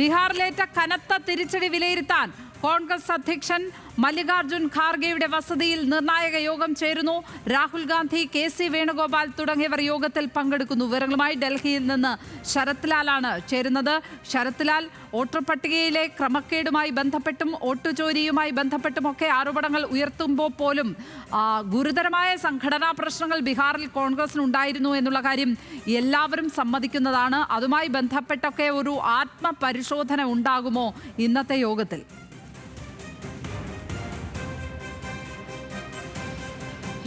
ബീഹാറിലേറ്റ കനത്ത തിരിച്ചടി വിലയിരുത്താൻ കോൺഗ്രസ് അധ്യക്ഷൻ മല്ലികാർജുൻ ഖാർഗെയുടെ വസതിയിൽ നിർണായക യോഗം ചേരുന്നു. രാഹുൽ ഗാന്ധി കെ സി വേണുഗോപാൽ തുടങ്ങിയവർ യോഗത്തിൽ പങ്കെടുക്കുന്നു. വിവരങ്ങളുമായി ഡൽഹിയിൽ നിന്ന് ശരത് ലാലാണ് ചേരുന്നത്. ശരത് ലാൽ വോട്ടർ പട്ടികയിലെ ക്രമക്കേടുമായി ബന്ധപ്പെട്ടും വോട്ട് ചോരിയുമായി ബന്ധപ്പെട്ടുമൊക്കെ ആരോപണങ്ങൾ ഉയർത്തുമ്പോൾ പോലും ഗുരുതരമായ സംഘടനാ പ്രശ്നങ്ങൾ ബീഹാറിൽ കോൺഗ്രസിനുണ്ടായിരുന്നു എന്നുള്ള കാര്യം എല്ലാവരും സമ്മതിക്കുന്നതാണ്. അതുമായി ബന്ധപ്പെട്ടൊക്കെ ഒരു ആത്മപരിശോധന ഉണ്ടാകുമോ ഇന്നത്തെ യോഗത്തിൽ?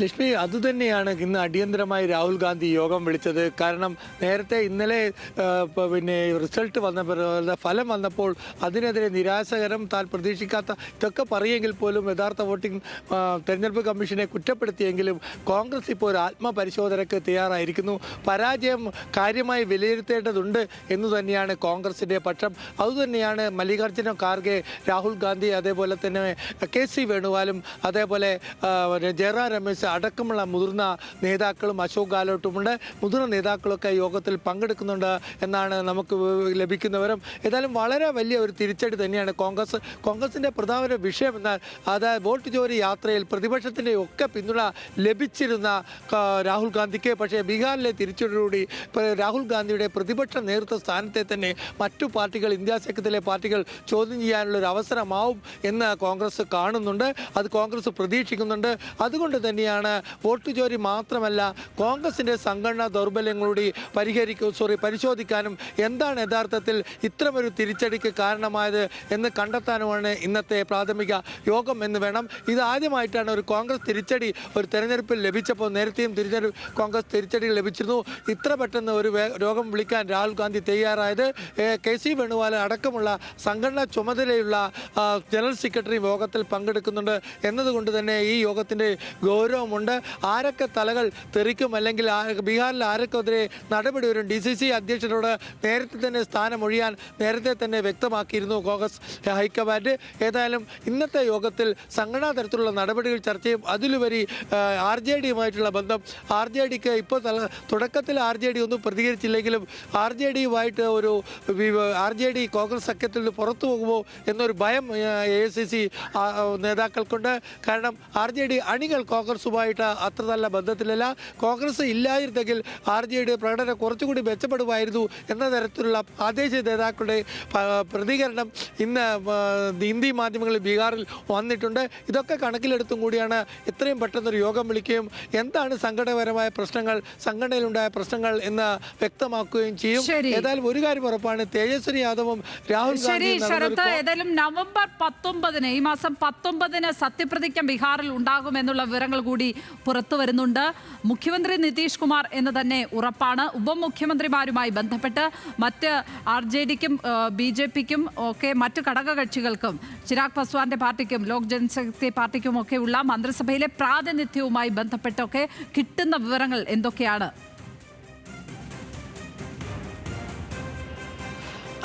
ലക്ഷ്മി അതുതന്നെയാണ് ഇന്ന് അടിയന്തരമായി രാഹുൽ ഗാന്ധി യോഗം വിളിച്ചത്. കാരണം നേരത്തെ ഇന്നലെ പിന്നെ റിസൾട്ട് വന്നപ്പോൾ ഫലം വന്നപ്പോൾ അതിനെതിരെ നിരാശകരം താൻ പ്രതീക്ഷിക്കാത്ത ഇതൊക്കെ പറയുമെങ്കിൽ പോലും യഥാർത്ഥ വോട്ടിംഗ് തെരഞ്ഞെടുപ്പ് കമ്മീഷനെ കുറ്റപ്പെടുത്തിയെങ്കിലും കോൺഗ്രസ് ഇപ്പോൾ ഒരു ആത്മപരിശോധനയ്ക്ക് തയ്യാറായിരിക്കുന്നു. പരാജയം കാര്യമായി വിലയിരുത്തേണ്ടതുണ്ട് എന്ന് തന്നെയാണ് കോൺഗ്രസിന്റെ പക്ഷം. അതുതന്നെയാണ് മല്ലികാർജുന ഖാർഗെ രാഹുൽ ഗാന്ധി അതേപോലെ തന്നെ കെ സി വേണുവാലും അതേപോലെ ജയറാം രമേശ് അടക്കമുള്ള മുതിർന്ന നേതാക്കളും അശോക് ഗാലോട്ടുമുണ്ട്. മുതിർന്ന നേതാക്കളൊക്കെ യോഗത്തിൽ പങ്കെടുക്കുന്നുണ്ട് എന്നാണ് നമുക്ക് ലഭിക്കുന്നവരും ഏതായാലും വളരെ വലിയ ഒരു തിരിച്ചടി തന്നെയാണ് കോൺഗ്രസ്. കോൺഗ്രസിന്റെ പ്രധാന ഒരു വിഷയം എന്നാൽ അതായത് വോട്ട് ജോലി യാത്രയിൽ പ്രതിപക്ഷത്തിന്റെ ഒക്കെ പിന്തുണ ലഭിച്ചിരുന്ന രാഹുൽ ഗാന്ധിക്ക്. പക്ഷേ ബീഹാറിലെ കൂടി രാഹുൽ ഗാന്ധിയുടെ പ്രതിപക്ഷ നേതൃത്വ സ്ഥാനത്തെ തന്നെ മറ്റു പാർട്ടികൾ ഇന്ത്യ സഖ്യത്തിലെ പാർട്ടികൾ ചോദ്യം ചെയ്യാനുള്ള ഒരു അവസരമാവും എന്ന് കോൺഗ്രസ് കാണുന്നുണ്ട്. അത് കോൺഗ്രസ് പ്രതീക്ഷിക്കുന്നുണ്ട്. അതുകൊണ്ട് തന്നെയാണ് വോട്ട് ചോരി മാത്രമല്ല കോൺഗ്രസിന്റെ സംഘടനാ ദൗർബല്യം കൂടി പരിഹരിക്കും സോറി പരിശോധിക്കാനും എന്താണ് യഥാർത്ഥത്തിൽ ഇത്തരമൊരു തിരിച്ചടിക്ക് കാരണമായത് എന്ന് കണ്ടെത്താനുമാണ് ഇന്നത്തെ പ്രാഥമിക യോഗം എന്ന് വേണം. ഇത് ആദ്യമായിട്ടാണ് ഒരു കോൺഗ്രസ് തിരിച്ചടി ഒരു തെരഞ്ഞെടുപ്പിൽ ലഭിച്ചപ്പോൾ നേരത്തെയും തിരിച്ചെടുപ്പ് കോൺഗ്രസ് തിരിച്ചടി ലഭിച്ചിരുന്നു. ഇത്ര പെട്ടെന്ന് ഒരു രോഗം വിളിക്കാൻ രാഹുൽ ഗാന്ധി തയ്യാറായത് കെ സി വേണുവാല അടക്കമുള്ള സംഘടനാ ചുമതലയുള്ള ജനറൽ സെക്രട്ടറി യോഗത്തിൽ പങ്കെടുക്കുന്നുണ്ട്. എന്നതുകൊണ്ട് തന്നെ ഈ യോഗത്തിന്റെ ഗൗരവമുണ്ട് ആരൊക്കെ തലകൾ തെറിക്കും അല്ലെങ്കിൽ ബീഹാറിൽ ആരൊക്കെതിരെ നടപടി വരും? ഡി സി സി അധ്യക്ഷനോട് നേരത്തെ തന്നെ സ്ഥാനമൊഴിയാൻ നേരത്തെ തന്നെ വ്യക്തമാക്കിയിരുന്നു കോൺഗ്രസ് ഹൈക്കമാൻഡ്. ഏതായാലും ഇന്നത്തെ യോഗത്തിൽ സംഘടനാ തരത്തിലുള്ള നടപടികൾ ചർച്ച ചെയ്യും അതിലുപരി ആർ ജെ ഡിയുമായിട്ടുള്ള ബന്ധം ആർ ജെ ഡിക്ക് ഇപ്പോൾ തുടക്കത്തിൽ ആർ ജെ ഡി ഒന്നും പ്രതികരിച്ചില്ലെങ്കിലും ആർ ജെ ഡിയുമായിട്ട് ഒരു ആർ ജെ ഡി കോൺഗ്രസ് സഖ്യത്തിൽ നിന്ന് പുറത്തു പോകുമോ എന്നൊരു ഭയം എ ഐ സി സി നേതാക്കൾക്കുണ്ട്. കാരണം ആർ ജെ ഡി അണികൾ കോൺഗ്രസുമായിട്ട് അത്ര നല്ല ബന്ധത്തിലല്ല. കോൺഗ്രസ് ഇല്ലായിരുന്നെങ്കിൽ ആർ ജെ ഡിയുടെ പ്രകടനം കുറച്ചുകൂടി മെച്ചപ്പെടുമായിരുന്നു എന്ന തരത്തിലുള്ള പ്രാദേശിക നേതാക്കളുടെ പ്രതികരണം ഇന്ന് ഹിന്ദി മാധ്യമങ്ങളിൽ ബീഹാറിൽ വന്നിട്ടുണ്ട്. ഇതൊക്കെ കണക്കിലെടുത്തും കൂടിയാണ് ഇത്രയും പെട്ടെന്നൊരു യോഗം വിളിക്കുകയും എന്താണ് സംഘടനപരമായ പ്രശ്നങ്ങൾ സംഘടനയിലുണ്ടായ പ്രശ്നങ്ങൾ എന്ന് വ്യക്തമാക്കുകയും ചെയ്യും. ഏതായാലും ഒരു കാര്യം ഉറപ്പാണ് തേജസ്വി യാദവും രാഹുൽ ശരി ഗാന്ധിയും ശരത്ത് നടന്നൊരു ഏതായാലും നവംബർ പത്തൊമ്പതിന് ഈ മാസം പത്തൊമ്പതിന് സത്യപ്രതിജ്ഞ ബീഹാറിൽ ഉണ്ടാകുമെന്നുള്ള വിവരങ്ങൾ കൂടി പുറത്തു വരുന്നുണ്ട്. മുഖ്യമന്ത്രി നിതീഷ് കുമാർ എന്ന് തന്നെ ഉറപ്പാണ്. ഉപമുഖ്യമന്ത്രിമാരുമായി ബന്ധപ്പെട്ട് മറ്റ് ആർ ജെ ഡിക്കും ബി ജെ പിക്കും ഒക്കെ മറ്റ് ഘടകകക്ഷികൾക്കും ചിരാഗ് പസ്വാന്റെ പാർട്ടിക്കും ലോക് ജനശക്തി പാർട്ടിക്കും ഒക്കെയുള്ള മന്ത്രിസഭയിലെ പ്രാതിനിധ്യവുമായി ബന്ധപ്പെട്ടൊക്കെ കിട്ടുന്ന വിവരങ്ങൾ എന്തൊക്കെയാണ്?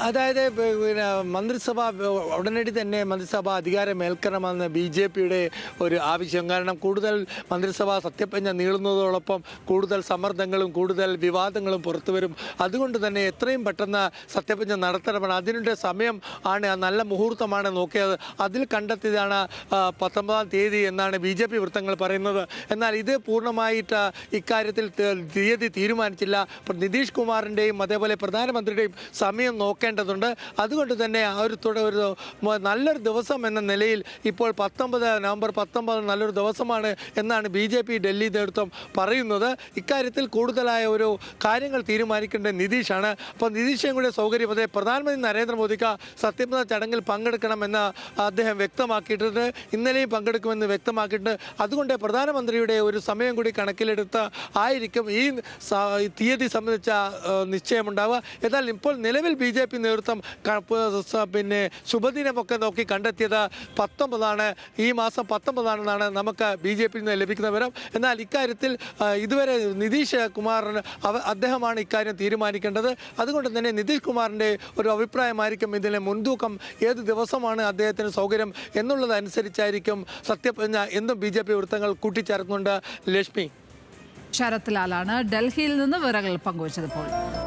അതായത് പിന്നെ മന്ത്രിസഭ ഉടനടി തന്നെ മന്ത്രിസഭ അധികാരമേൽക്കണമെന്ന് ബി ജെ പിയുടെ ഒരു ആവശ്യം. കാരണം കൂടുതൽ മന്ത്രിസഭ സത്യപ്രജ്ഞ നീളുന്നതോടൊപ്പം കൂടുതൽ സമ്മർദ്ദങ്ങളും കൂടുതൽ വിവാദങ്ങളും പുറത്തുവരും അതുകൊണ്ട് തന്നെ എത്രയും പെട്ടെന്ന് സത്യപ്രജ്ഞ നടത്തണമെന്ന് അതിനുള്ള സമയം ആണ് നല്ല മുഹൂർത്തമാണ് നോക്കിയത്. അതിൽ കണ്ടെത്തിയതാണ് പത്തൊമ്പതാം തീയതി എന്നാണ് ബി ജെ പി വൃത്തങ്ങൾ പറയുന്നത്. എന്നാൽ ഇത് പൂർണമായിട്ട് ഇക്കാര്യത്തിൽ തീയതി തീരുമാനിച്ചില്ല. നിതീഷ് കുമാറിന്റെയും അതേപോലെ പ്രധാനമന്ത്രിയുടെയും സമയം നോക്കേണ്ടതുണ്ട് അതുകൊണ്ട് തന്നെ ആ ഒരു തുട ഒരു നല്ലൊരു ദിവസം എന്ന നിലയിൽ ഇപ്പോൾ പത്തൊമ്പത് നവംബർ പത്തൊമ്പത് നല്ലൊരു ദിവസമാണ് എന്നാണ് ബി ജെ പി ഡൽഹി നേതൃത്വം പറയുന്നത്. ഇക്കാര്യത്തിൽ കൂടുതലായ ഒരു കാര്യങ്ങൾ തീരുമാനിക്കേണ്ടത് നിതീഷാണ്. അപ്പോൾ നിതീഷും കൂടെ സൗകര്യം. അതെ പ്രധാനമന്ത്രി നരേന്ദ്രമോദിക്ക് സത്യപ്രതിജ്ഞ ചടങ്ങിൽ പങ്കെടുക്കണമെന്ന് അദ്ദേഹം വ്യക്തമാക്കിയിട്ടുണ്ട്. ഇന്നലെയും പങ്കെടുക്കുമെന്ന് വ്യക്തമാക്കിയിട്ടുണ്ട്. അതുകൊണ്ട് പ്രധാനമന്ത്രിയുടെ ഒരു സമയം കൂടി കണക്കിലെടുത്ത് ആയിരിക്കും ഈ തീയതി സംബന്ധിച്ച നിശ്ചയമുണ്ടാവുക. എന്നാൽ ഇപ്പോൾ നിലവിൽ ബി ജെ പി നേതൃത്വം ക- പിന്നെ ശുഭദിനമൊക്കെ നോക്കി കണ്ടെത്തിയത് പത്തൊമ്പതാണ്. ഈ മാസം പത്തൊമ്പതാണെന്നാണ് നമുക്ക് ബി ജെ പിയിൽ നിന്ന് ലഭിക്കുന്ന വിവരം. എന്നാൽ ഇക്കാര്യത്തിൽ ഇതുവരെ നിതീഷ് കുമാറിന് അദ്ദേഹമാണ് ഇക്കാര്യം തീരുമാനിക്കേണ്ടത്. അതുകൊണ്ട് തന്നെ നിതീഷ് കുമാറിന്റെ ഒരു അഭിപ്രായമായിരിക്കും ഇതിലെ മുൻതൂക്കം. ഏത് ദിവസമാണ് അദ്ദേഹത്തിന് സൗകര്യം എന്നുള്ളതനുസരിച്ചായിരിക്കും സത്യപ്രതിജ്ഞ എന്നും ബി ജെ പി വൃത്തങ്ങൾ കൂട്ടിച്ചേർക്കുന്നുണ്ട് ലക്ഷ്മി. ശരത്ലാലാണ് ഡൽഹിയിൽ നിന്ന് വിവരങ്ങൾ പങ്കുവച്ചത് ഇപ്പോൾ.